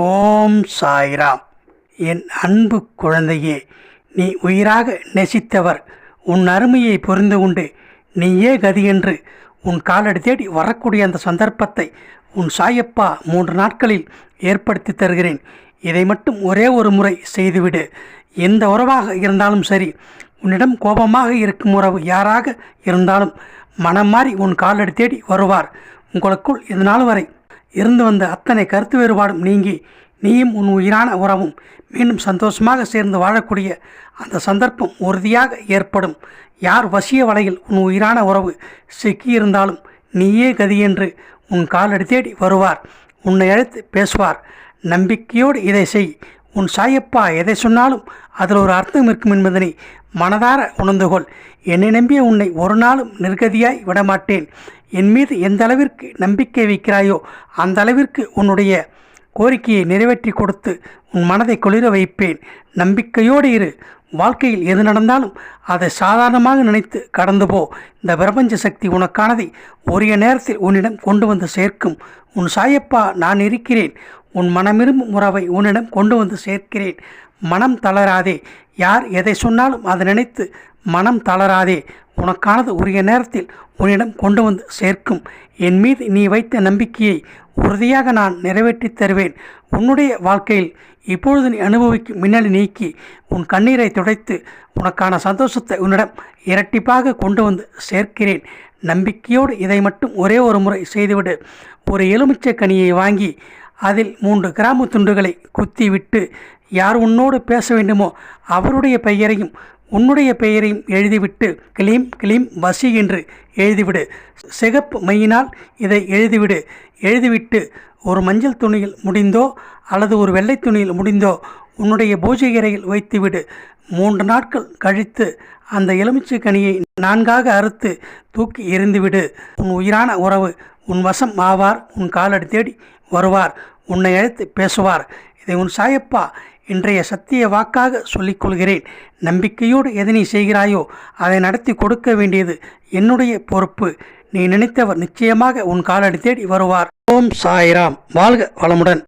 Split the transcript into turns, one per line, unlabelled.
ஓம் சாய்ராம். என் அன்பு குழந்தையே நீ உயிராக நெசித்தவர். உன் அருமையை புரிந்து கொண்டு நீயே கதி என்று உன் காலடி தேடி வரக்கூடிய அந்த சந்தர்ப்பத்தை உன் சாயப்பா மூன்று நாட்களில் ஏற்படுத்தி தருகிறேன். இதை மட்டும் ஒரே ஒரு முறை செய்துவிடு. எந்த உறவாக இருந்தாலும் சரி உன்னிடம் கோபமாக இருக்கும் உறவு யாராக இருந்தாலும் மனம் மாறி உன் காலடி தேடி வருவார். உங்களுக்குள் இதனால் வரை இருந்து வந்த அத்தனை கருத்து வேறுபாடும் நீங்கி நீயும் உன் உயிரான உறவும் மீண்டும் சந்தோஷமாக சேர்ந்து வாழக்கூடிய அந்த சந்தர்ப்பம் உறுதியாக ஏற்படும். யார் வசிய வலையில் உன் உயிரான உறவு சிக்கியிருந்தாலும் நீயே கதி என்று உன் காலடி தேடி வருவார். உன்னை அழைத்து பேசுவார். நம்பிக்கையோடு இதை செய். உன் சாயப்பா எதை சொன்னாலும் அதில் ஒரு அர்த்தம் இருக்கும் என்பதனை மனதார உணர்ந்துகொள். என்னை நம்பிய உன்னை ஒரு நாளும் நிர்கதியாய் விடமாட்டேன். என் மீது எந்த அளவிற்கு நம்பிக்கை வைக்கிறாயோ அந்த அளவிற்கு உன்னுடைய கோரிக்கையை நிறைவேற்றி கொடுத்து உன் மனதை குளிர வைப்பேன். நம்பிக்கையோடு இரு. வாழ்க்கையில் எது நடந்தாலும் அதை சாதாரணமாக நினைத்து கடந்து போ. இந்த பிரபஞ்ச சக்தி உனக்கானதை உரிய நேரத்தில் உன்னிடம் கொண்டு வந்து சேர்க்கும். உன் சாயப்பா நான் இருக்கிறேன். உன் மனமிரும்பும் உறவை உன்னிடம் கொண்டு வந்து சேர்க்கிறேன். மனம் தளராதே. யார் எதை சொன்னாலும் அதை நினைத்து மனம் தளராதே. உனக்கானது உரிய நேரத்தில் உன்னிடம் கொண்டு வந்து சேர்க்கும். என் மீது நீ வைத்த நம்பிக்கையை உறுதியாக நான் நிறைவேற்றித் தருவேன். உன்னுடைய வாழ்க்கையில் இப்பொழுது நீ அனுபவிக்கும் மின்னலை நீக்கி உன் கண்ணீரை துடைத்து உனக்கான சந்தோஷத்தை உன்னிடம் இரட்டிப்பாக கொண்டு வந்து சேர்க்கிறேன். நம்பிக்கையோடு இதை மட்டும் ஒரே ஒரு முறை செய்துவிடு. ஒரு எலுமிச்சை கனியை வாங்கி அதில் மூன்று கிராம துண்டுகளை குத்திவிட்டு யார் உன்னோடு பேச வேண்டுமோ அவருடைய பெயரையும் உன்னுடைய பெயரையும் எழுதிவிட்டு கிளீம் கிளீம் வசி என்று எழுதிவிடு. சிகப்பு மையினால் இதை எழுதிவிடு. எழுதிவிட்டு ஒரு மஞ்சள் துணியில் முடிந்தோ அல்லது ஒரு வெள்ளை துணியில் முடிந்தோ உன்னுடைய பூஜை அறையில் வைத்துவிடு. மூன்று நாட்கள் கழித்து அந்த எலுமிச்சை கனியை நான்காக அறுத்து தூக்கி எறிந்துவிடு. உன் உயிரான உறவு உன் வசம் ஆவார் உன் காலடி தேடி வருவார் உன்னை அழைத்து பேசுவார். இதை உன் சாயப்பா இன்றைய சத்திய வாக்காக சொல்லிக் கொள்கிறேன். நம்பிக்கையோடு எதனை செய்கிறாயோ அதை நடத்தி கொடுக்க வேண்டியது என்னுடைய பொறுப்பு. நீ நினைத்தவர் நிச்சயமாக உன் காலடி தேடி வருவார். ஓம் சாய்ராம். வாழ்க வளமுடன்.